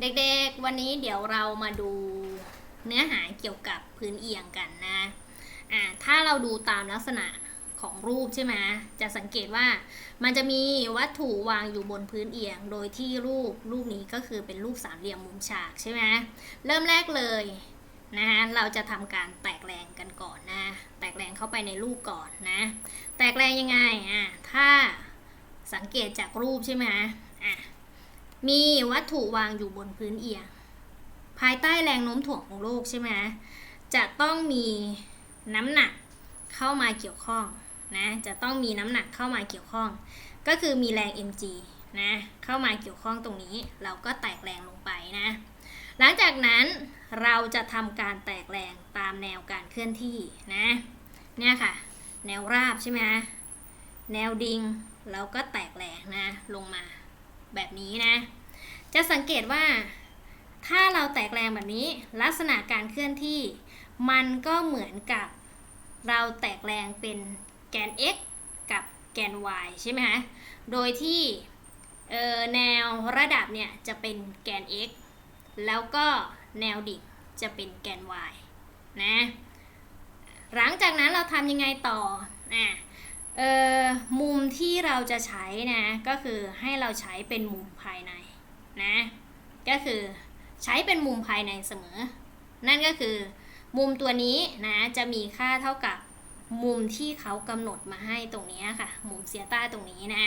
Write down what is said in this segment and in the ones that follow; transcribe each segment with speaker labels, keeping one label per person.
Speaker 1: เด็กๆ วันนี้เดี๋ยวเรามาดูเนื้อหาเกี่ยวกับพื้นเอียงกันนะ อ่า ถ้าเราดูตามลักษณะของรูปใช่ไหมจะสังเกตว่ามันจะมีวัตถุวางอยู่บนพื้นเอียง โดยที่รูปรูปนี้ก็คือเป็นรูปสามเหลี่ยมมุมฉากใช่ไหมเริ่มแรกเลยนะคะเราจะทำการแตกแรงกันก่อนนะ แตกแรงเข้าไปในรูปก่อนนะ แตกแรงยังไง อะ ถ้าสังเกตจากรูปใช่ไหมอะ มีวัตถุวางอยู่บนพื้นเอียง ภายใต้แรงโน้มถ่วงของโลกใช่ไหมจะต้องมีน้ำหนักเข้ามาเกี่ยวข้องนะจะต้องมีน้ำหนักเข้ามาเกี่ยวข้อง ก็คือมีแรง mg นะเข้ามาเกี่ยวข้องตรงนี้ เราก็แตกแรงลงไปนะหลังจากนั้นเราจะทำการแตกแรงตามแนวการเคลื่อนที่นะเนี่ยค่ะ แนวราบใช่ไหมแนวดิ่งเราก็แตกแรงนะลงมา แบบนี้นะ จะสังเกตว่า ถ้าเราแตกแรงแบบนี้ ลักษณะการเคลื่อนที่ มันก็เหมือนกับเราแตกแรงเป็นแกน x กับแกน y ใช่ไหมคะโดยที่เออแนวระดับเนี่ยจะเป็นแกน x แล้วก็แนวดิ่งจะเป็นแกน y นะ หลังจากนั้นเราทำยังไงต่ออะ มุมที่เราจะใช้นะก็คือให้เราใช้เป็นมุมภายในนะก็คือใช้เป็นมุมภายในเสมอ นั่นก็คือ มุมตัวนี้นะจะมีค่าเท่ากับมุมที่เขากำหนดมาให้ตรงนี้ค่ะ มุมเซียต้าตรงนี้นะ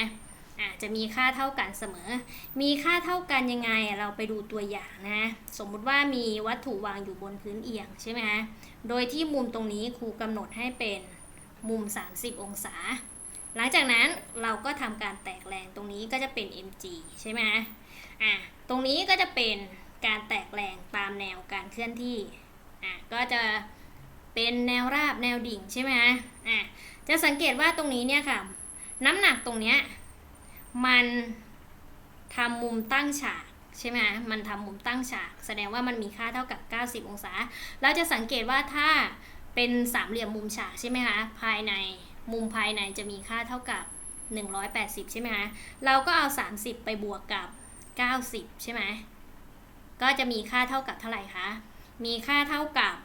Speaker 1: อะจะมีค่าเท่ากันเสมอ มีค่าเท่ากันยังไงเราไปดูตัวอย่างนะ สมมุติว่ามีวัตถุวางอยู่บนพื้นเอียงใช่ไหมคะ โดยที่มุมตรงนี้ครูกำหนดให้เป็น มุม 30 องศา หลังจากนั้นเราก็ทำการแตกแรงตรงนี้ก็จะเป็น mg ใช่ไหมอะตรงนี้ก็จะเป็นการแตกแรงตามแนวการเคลื่อนที่อะก็จะเป็นแนวราบแนวดิ่งใช่ไหมอะจะสังเกตว่าตรงนี้เนี่ยค่ะน้ำหนักตรงเนี้ยมันทำมุมตั้งฉากใช่ไหมมันทำมุมตั้งฉาก แสดงว่ามันมีค่าเท่ากับ 90 องศา เราจะสังเกตว่าถ้า เป็นสามเหลี่ยมมุมฉากใช่ไหมคะภายในมุมภายในจะมีค่าเท่ากับ 180 ใช่ไหมคะเราก็เอา 30 ไปบวกกับ 90 ใช่ไหมก็จะมีค่าเท่ากับเท่าไหร่คะมีค่าเท่ากับ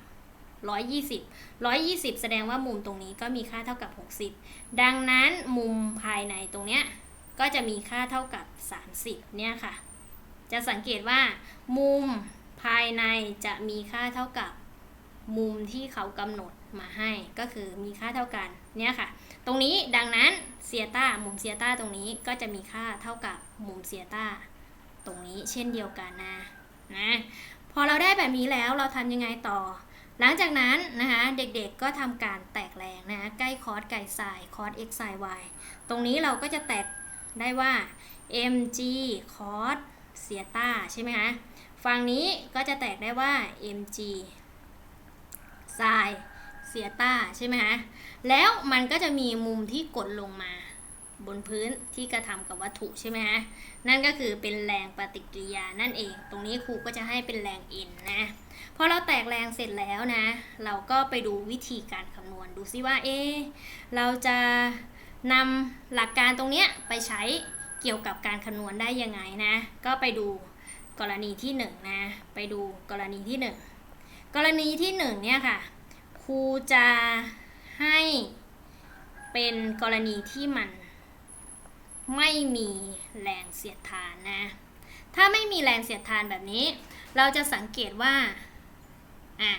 Speaker 1: 120 120 แสดงว่ามุมตรงนี้ก็มีค่าเท่ากับ 60 ดังนั้นมุมภายในตรงเนี้ยก็จะมีค่าเท่ากับ 30 เนี่ยค่ะ จะสังเกตว่า มุมภายในจะมีค่าเท่ากับ มุมที่เขากำหนดมาให้ก็คือมีค่าเท่ากันเนี่ยค่ะ ตรงนี้ดังนั้นเซียต้ามุมเซียต้าตรงนี้ก็จะมีค่าเท่ากับมุมเซียต้าตรงนี้เช่นเดียวกันนะนะพอเราได้แบบนี้แล้วเราทำยังไงต่อ หลังจากนั้นนะคะเด็กๆก็ทำการแตกแรงนะใกล้คอสไก่ไซคอส x sin y ตรงนี้เราก็จะแตกได้ว่า mg cos เซียต้าใช่ไหมคะฝั่งนี้ก็จะแตกได้ว่า mg ไซเซียต้าใช่ไหมคะแล้วมันก็จะมีมุมที่กดลงมาบนพื้นที่กระทำกับวัตถุใช่ไหมคะนั่นก็คือเป็นแรงปฏิกิริยานั่นเอง ตรงนี้ครูก็จะให้เป็นแรง N นะ พอเราแตกแรงเสร็จแล้วนะ เราก็ไปดูวิธีการคำนวณดูซิว่าเอ๊เราจะนำหลักการตรงเนี้ยไปใช้เกี่ยวกับการคำนวณได้ยังไงนะ ก็ไปดูกรณีที่1นงนะ ไปดูกรณีที่ 1 กรณีที่1เนี่ยค่ะครูจะให้เป็นกรณีที่มันไม่มีแรงเสียดทานนะ ถ้าไม่มีแรงเสียดทานแบบนี้ เราจะสังเกตว่าอะ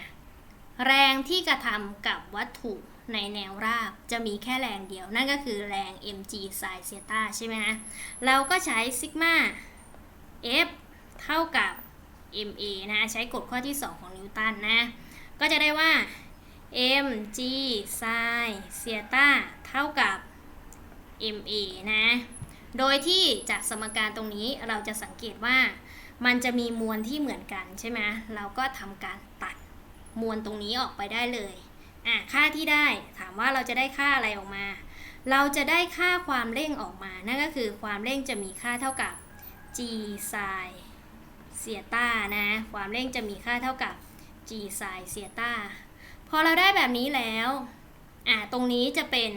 Speaker 1: แรงที่กระทำกับวัตถุในแนวราบจะมีแค่แรงเดียว นั่นก็คือแรง mg sin เซตาใช่ไหมฮะเราก็ใช้ซิกมา f เท่ากับ ma นะใช้กฎข้อที่ 2 ของนิวตันนะ ก็จะได้ว่า mg sin เซียตาเท่ากับ ma นะ โดยที่จากสมการตรงนี้เราจะสังเกตว่ามันจะมีมวลที่เหมือนกันใช่ไหมเราก็ทำการตัดมวลตรงนี้ออกไปได้เลยอะค่าที่ได้ถามว่าเราจะได้ค่าอะไรออกมา เราจะได้ค่าความเร่งออกมา นั่นก็คือความเร่งจะมีค่าเท่ากับ g sin เซียต้านะ ความเร่งจะมีค่าเท่ากับ g sin เซียต้าพอเราได้แบบนี้แล้วอะตรงนี้จะเป็น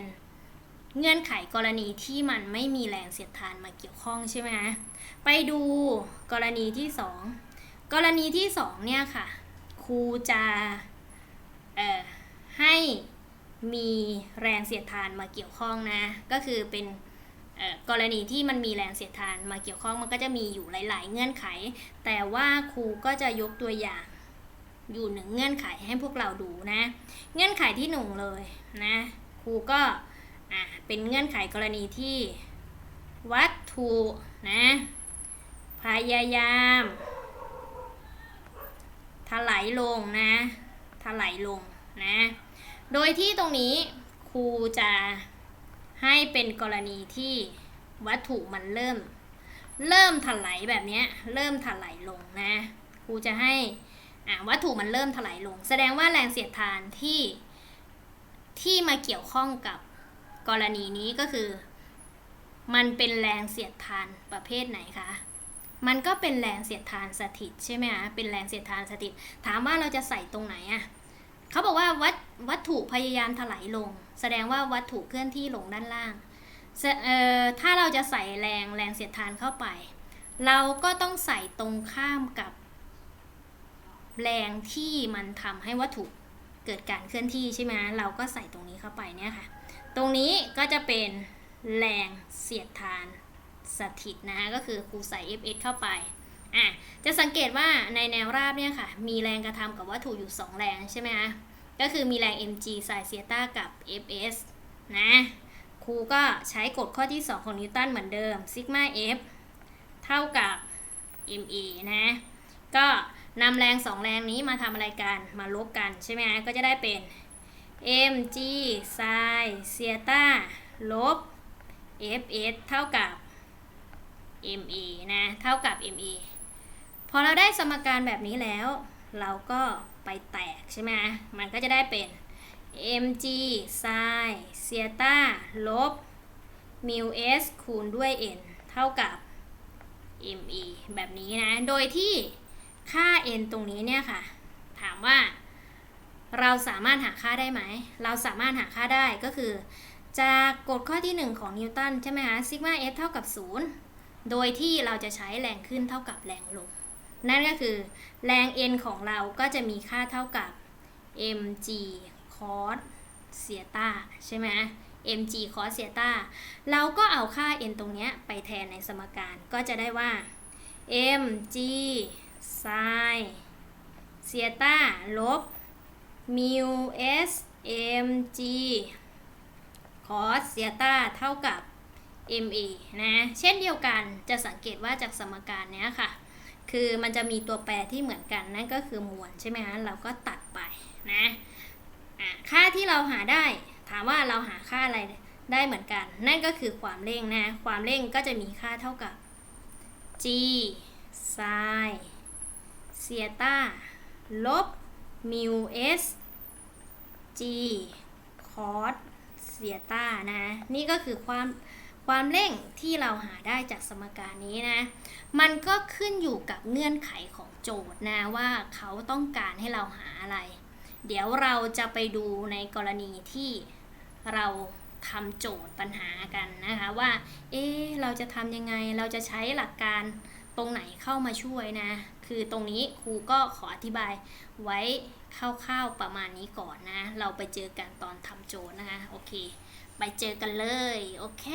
Speaker 1: เงื่อนไขกรณีที่มันไม่มีแรงเสียดทานมาเกี่ยวข้องใช่ไหมคะไปดูกรณีที่กรณีที่สองเนี่ยค่ะ ครูจะเอ่อให้มีแรงเสียดทานมาเกี่ยวข้องนะ ก็คือเป็น กรณีที่มันมีแรงเสียดทานมาเกี่ยวข้องมันก็จะมีอยู่หลาย ๆ เงื่อนไข แต่ว่าครูก็จะยกตัวอย่างอยู่หนึ่งเงื่อนไขให้พวกเราดูนะ เงื่อนไขที่หนึ่งเลยนะครูก็เป็นเงื่อนไขกรณีที่วัตถุนะพยายามถลายลงนะถลายลงนะ โดยที่ตรงนี้ครูจะ ให้เป็นกรณีที่วัตถุมันเริ่ม เริ่มถลายแบบนี้เริ่มถลายลงนะครูจะให้วัตถุมันเริ่มถลายลง แสดงว่าแรงเสียดทานที่ที่มาเกี่ยวข้องกับกรณีนี้ก็คือ มันเป็นแรงเสียดทานประเภทไหนคะมันก็เป็นแรงเสียดทานสถิตใช่ไหมคะเป็นแรงเสียดทานสถิต ถามว่าเราจะใส่ตรงไหนอะเขาบอกว่าวัตวัตถุพยายามถลายลง แสดงว่าวัตถุเคลื่อนที่ลงด้านล่างถ้าเราจะใส่แรงแรงเสียดทานเข้าไป เราก็ต้องใส่ตรงข้ามกับ แรงที่มันทำให้วัตถุเกิดการเคลื่อนที่ใช่ไหมเราก็ใส่ตรงนี้เข้าไปเนี่ยค่ะ ตรงนี้ก็จะเป็นแรงเสียดทานสถิตนะคะก็คือครูใส่ fs เข้าไปอะจะสังเกตว่าในแนวราบเนี่ยค่ะ มีแรงกระทำกับวัตถุอยู่ 2 แรงใช่ไหมคะ ก็คือมีแรง mg สายเซียต้ากับ fs นะครูก็ใช้กฎข้อที่ 2 ของนิวตันเหมือนเดิมซิกมา f เท่ากับ ma นะ ก็นำแรง 2 แรงนี้มาทำอะไรกัน มาลบกันใช่ไหมก็จะได้เป็น mg ไซเซียต้าลบ fs เท่ากับ ma นะ เท่ากับ ma พอเราได้สมการแบบนี้แล้ว เราก็ไปแตกใช่ไหมมันก็จะได้เป็น mg ไซเซียต้าลบ mu s คูณด้วย n เท่ากับ me แบบนี้นะ โดยที่ค่า n ตรงนี้เนี่ยค่ะ ถามว่า เราสามารถหาค่าได้ไหม เราสามารถหาค่าได้ก็คือ จากกฎข้อที่ 1 ของนิวตันใช่ไหมคะซิกมา f เท่ากับ 0 โดยที่เราจะใช้แรงขึ้นเท่ากับแรงลง นั่นก็คือแรง n ของเราก็จะมีค่าเท่ากับ mg cos เซียตาใช่ไหม mg cos เซียตาเราก็เอาค่า n ตรงนี้ไปแทนในสมการก็จะได้ว่า mg sin เซียตาลบ mu s mg cos เซียตาเท่ากับ ma นะ เช่นเดียวกันจะสังเกตว่าจากสมการนี้ค่ะ คือมันจะมีตัวแปรที่เหมือนกันนั่นก็คือมวลใช่ไหมคะเราก็ตัดไปนะค่าที่เราหาได้ถามว่าเราหาค่าอะไรได้เหมือนกัน นั่นก็คือความเร่งนะความเร่งก็จะมีค่าเท่ากับ g sin เซียต้าลบ mu s g cos เซียต้านะนี่ก็คือความ ความเร่งที่เราหาได้จากสมการนี้นะ มันก็ขึ้นอยู่กับเงื่อนไขของโจทย์นะว่าเขาต้องการให้เราหาอะไร เดี๋ยวเราจะไปดูในกรณีที่เราทำโจทย์ปัญหากันนะคะว่า เอ๊เราจะทำยังไง เราจะใช้หลักการตรงไหนเข้ามาช่วยนะ คือตรงนี้ครูก็ขออธิบายไว้คร่าวๆประมาณนี้ก่อนนะ เราไปเจอกันตอนทำโจทย์นะคะ โอเค ไปเจอกันเลย โอเค